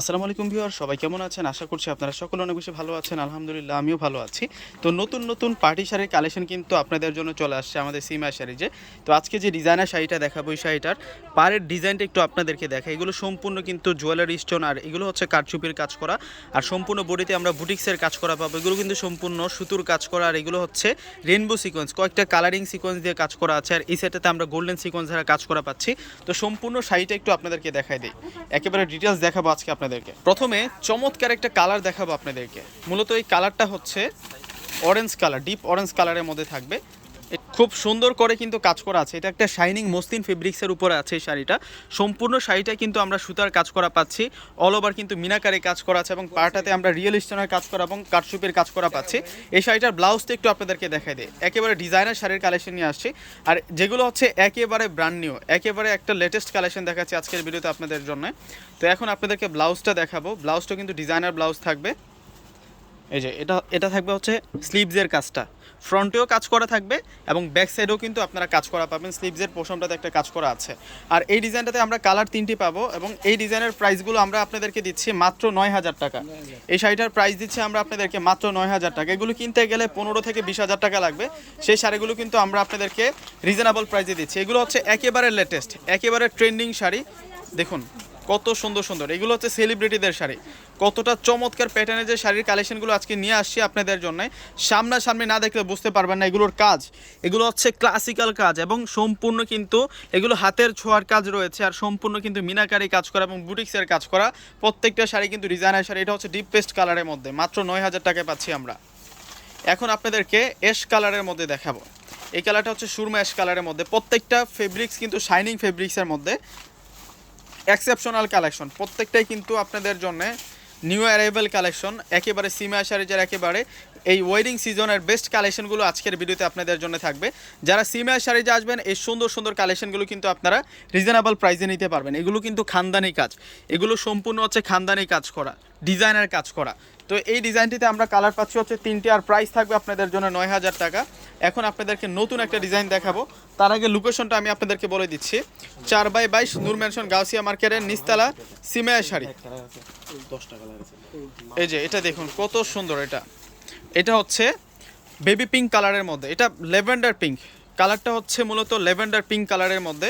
আসসালামু আলাইকুম ভিউয়ার, সবাই কেমন আছেন? আশা করছি আপনারা সকলে অনেক বেশি ভালো আছেন। আলহামদুলিল্লাহ, আমিও ভালো আছি। তো নতুন নতুন পার্টি শাড়ির কালেকশন কিন্তু আপনাদের জন্য চলে আসছে আমাদের সিমা শাড়িজে তো আজকে যে ডিজাইনার শাড়িটা দেখাবো, এই শাড়িটার পাড়ের ডিজাইনটা একটু আপনাদেরকে দেখা এগুলো সম্পূর্ণ কিন্তু জুয়েলারি স্টোন আর এগুলো হচ্ছে কারচুপির কাজ করা। আর সম্পূর্ণ বডিতে আমরা বুটিক্সের কাজ করা পাবো। এগুলো কিন্তু সম্পূর্ণ সুতুর কাজ করা আর এগুলো হচ্ছে রেনবো সিকোয়েন্স কয়েকটা কালারিং সিকোয়েন্স দিয়ে কাজ করা আছে আর এই সেটাতে আমরা গোল্ডেন সিকোয়েন্স দ্বারা কাজ করা পাচ্ছি। তো সম্পূর্ণ শাড়িটা একটু আপনাদেরকে দেখাই দিই। একেবারে ডিটেলস দেখাবো আজকে আপনাদেরকে। প্রথমে চমৎকার একটা কালার দেখাবো আপনাদেরকে। মূলত এই কালারটা হচ্ছে অরেঞ্জ কালার ডিপ অরেঞ্জ কালারের মধ্যে থাকবে। খুব সুন্দর করে কিন্তু কাজ করা আছে। এটা একটা শাইনিং মসলিন ফেব্রিক্সের উপরে আছে এই শাড়িটা। সম্পূর্ণ শাড়িটা কিন্তু আমরা সুতার কাজ করা পাচ্ছি। অল ওভার কিন্তু মিনাকারে কাজ করা আছে এবং পাটাতে আমরা রিয়েল স্টোনের কাজ করা এবং কাটসুপের কাজ করা পাচ্ছি। এই শাড়িটার ব্লাউজটা একটু আপনাদেরকে দেখাই দিই। একেবারে ডিজাইনার শাড়ির কালেকশন নিয়ে আসছি। আর যেগুলো হচ্ছে একেবারে ব্র্যান্ড নিউ একেবারে একটা লেটেস্ট কালেকশন দেখাচ্ছি আজকের ভিডিওতে আপনাদের জন্য। তো এখন আপনাদেরকে ব্লাউজটা দেখাবো। ব্লাউজটা কিন্তু ডিজাইনার ব্লাউজ থাকবে। এই যে, এটা এটা থাকবে হচ্ছে স্লিভসের কাজটা। ফ্রন্টেও কাজ করা থাকবে এবং ব্যাক সাইডেও কিন্তু আপনারা কাজ করা পাবেন। স্লিভসের পোষণটাতে একটা কাজ করা আছে। আর এই ডিজাইনটাতে আমরা কালার তিনটি পাবো এবং এই ডিজাইনের প্রাইসগুলো আমরা আপনাদেরকে দিচ্ছি মাত্র নয় হাজার টাকা। এই শাড়িটার প্রাইস দিচ্ছি আমরা আপনাদেরকে মাত্র নয় হাজার টাকা। এগুলো কিনতে গেলে পনেরো থেকে বিশ হাজার টাকা লাগবে। সেই শাড়িগুলো কিন্তু আমরা আপনাদেরকে রিজনেবল প্রাইসে দিচ্ছি। এগুলো হচ্ছে একেবারে লেটেস্ট একেবারে ট্রেন্ডিং শাড়ি। দেখুন, কত সুন্দর সুন্দর। এগুলো হচ্ছে সেলিব্রিটিদের শাড়ি। কতটা চমৎকার প্যাটার্নের যে শাড়ির কালেকশনগুলো আজকে নিয়ে আসছি আপনাদের জন্য। সামনাসামনি না দেখলে বুঝতে পারবেন না এগুলোর কাজ। এগুলো হচ্ছে ক্লাসিক্যাল কাজ এবং সম্পূর্ণ কিন্তু এগুলো হাতের ছোঁয়ার কাজ রয়েছে আর সম্পূর্ণ কিন্তু মিনাকারি কাজ করা এবং বুটিক্সের কাজ করা। প্রত্যেকটা শাড়ি কিন্তু ডিজাইনার শাড়ি। এটা হচ্ছে ডিপ পেস্ট কালারের মধ্যে। মাত্র নয় হাজার টাকায় পাচ্ছি আমরা। এখন আপনাদেরকে এশ কালারের মধ্যে দেখাবো। এই কালারটা হচ্ছে সুরমা অ্যাশ কালারের মধ্যে। প্রত্যেকটা ফেব্রিক্স কিন্তু শাইনিং ফেব্রিক্সের মধ্যে। এক্সেপশনাল কালেকশন প্রত্যেকটাই কিন্তু আপনাদের জন্য নিউ অ্যারাইভেল কালেকশন একেবারে সিমা সারিজের একেবারে এই ওয়েডিং সিজনের বেস্ট কালেকশনগুলো আজকের ভিডিওতে আপনাদের জন্য থাকবে। যারা সিমা সারিজে আসবেন, এই সুন্দর সুন্দর কালেকশনগুলো কিন্তু আপনারা রিজনেবল প্রাইসে নিতে পারবেন। এগুলো কিন্তু খানদানি কাজ। এগুলো সম্পূর্ণ হচ্ছে খানদানি কাজ করা। ডিজাইনার কাজ করা। তো এই ডিজাইনটিতে আমরা কালার পাচ্ছি হচ্ছে তিনটে আর প্রাইস থাকবে আপনাদের জন্য নয় হাজার টাকা। এখন আপনাদেরকে নতুন একটা ডিজাইন দেখাবো। তার আগে লোকেশনটা আমি আপনাদেরকে বলে দিচ্ছি। চার বাই বাইশ নূর ম্যানশন গাউসিয়া মার্কেটের নিস্তালা সিমায়া শাড়ি। এই যে, এটা দেখুন, কত সুন্দর এটা। এটা হচ্ছে বেবি পিঙ্ক কালারের মধ্যে। এটা লেভেন্ডার পিঙ্ক কালারটা হচ্ছে মূলত লেভেন্ডার পিঙ্ক কালারের মধ্যে।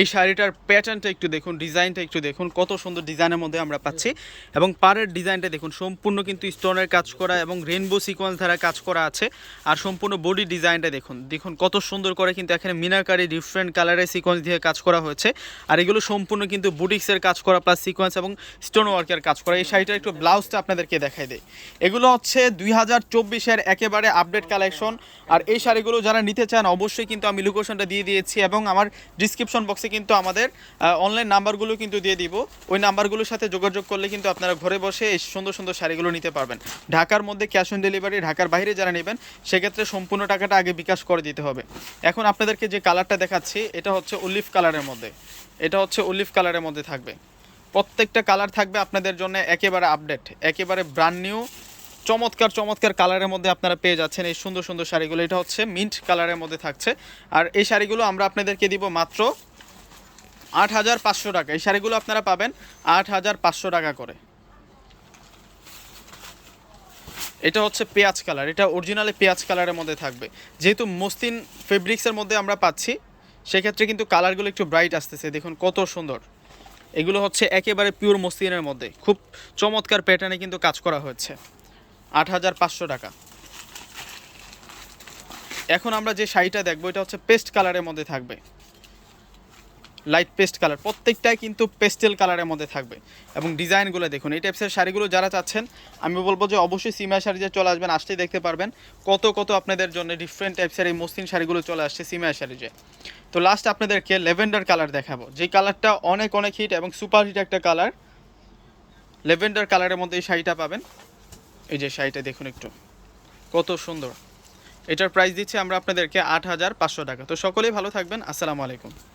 এই শাড়িটার প্যাটার্নটা একটু দেখুন ডিজাইনটা একটু দেখুন, কত সুন্দর ডিজাইনের মধ্যে আমরা পাচ্ছি। এবং পাড়ের ডিজাইনটা দেখুন, সম্পূর্ণ কিন্তু স্টোনের কাজ করা এবং রেনবো সিকোয়েন্স দ্বারা কাজ করা আছে। আর সম্পূর্ণ বডি ডিজাইনটা দেখুন দেখুন কত সুন্দর করে কিন্তু এখানে মিনাকারি ডিফারেন্ট কালারের সিকোয়েন্স দিয়ে কাজ করা হয়েছে। আর এগুলো সম্পূর্ণ কিন্তু বুটিক্সের কাজ করা প্লাস সিকোয়েন্স এবং স্টোন ওয়ার্কের কাজ করা। এই শাড়িটার একটু ব্লাউজটা আপনাদেরকে দেখাই দেয় এগুলো হচ্ছে দুই হাজার চব্বিশের একেবারে আপডেট কালেকশন আর এই শাড়িগুলো যারা নিতে চান, অবশ্যই কিন্তু আমি লোকেশনটা দিয়ে দিয়েছি এবং আমার ডিসক্রিপশন বক্সে কিন্তু আমাদের অনলাইন নাম্বারগুলো কিন্তু দিয়ে দিব। ওই নাম্বারগুলোর সাথে যোগাযোগ করলে কিন্তু আপনারা ঘরে বসে এই সুন্দর সুন্দর শাড়িগুলো নিতে পারবেন। ঢাকার মধ্যে ক্যাশ অন ডেলিভারি ঢাকার বাইরে যারা নেবেন, সেক্ষেত্রে সম্পূর্ণ টাকাটা আগে বিকাশ করে দিতে হবে। এখন আপনাদেরকে যে কালারটা দেখাচ্ছি, এটা হচ্ছে অলিভ কালারের মধ্যে। এটা হচ্ছে অলিভ কালারের মধ্যে থাকবে। প্রত্যেকটা কালার থাকবে আপনাদের জন্য একেবারে আপডেট একেবারে ব্র্যান্ড নিউ চমৎকার চমৎকার কালারের মধ্যে আপনারা পেয়ে যাচ্ছেন এই সুন্দর সুন্দর শাড়িগুলো। এটা হচ্ছে মিন্ট কালারের মধ্যে থাকছে। আর এই শাড়িগুলো আমরা আপনাদেরকে দিব মাত্র আট হাজার পাঁচশো টাকা। এই শাড়িগুলো আপনারা পাবেন আট হাজার পাঁচশো টাকা করে। এটা হচ্ছে পেঁয়াজ কালার। এটা অরিজিনালি পেঁয়াজ কালারের মধ্যে থাকবে। যেহেতু মসলিন ফেব্রিক্সের মধ্যে আমরা পাচ্ছি, সেক্ষেত্রে কিন্তু কালারগুলো একটু ব্রাইট আসতেছে। দেখুন কত সুন্দর। এগুলো হচ্ছে একেবারে পিওর মসলিনের মধ্যে। খুব চমৎকার প্যাটার্নে কিন্তু কাজ করা হয়েছে। আট হাজার পাঁচশো টাকা। এখন আমরা যে শাড়িটা দেখব, এটা হচ্ছে পেস্ট কালারের মধ্যে থাকবে। লাইট পেস্ট কালার প্রত্যেকটাই কিন্তু পেস্টেল কালারের মধ্যে থাকবে। এবং ডিজাইনগুলো দেখুন, এই টাইপসের শাড়িগুলো যারা চাচ্ছেন, আমি বলব যে অবশ্যই সিমা শাড়ি যে চলে আসবেন আসতেই দেখতে পারবেন কত কত আপনাদের জন্য ডিফারেন্ট টাইপসের এই মসৃণ শাড়িগুলো চলে আসছে সিমা শাড়ি যে। তো লাস্ট আপনাদেরকে লেভেন্ডার কালার দেখাবো। যে কালারটা অনেক অনেক হিট এবং সুপার হিট একটা কালার লেভেন্ডার কালারের মধ্যে এই শাড়িটা পাবেন। এই যে শাড়িটা দেখুন একটু। কত সুন্দর। এটার প্রাইস দিচ্ছি আমরা আপনাদেরকে আট হাজার পাঁচশো টাকা। তো সকলেই ভালো থাকবেন। আসসালামু আলাইকুম।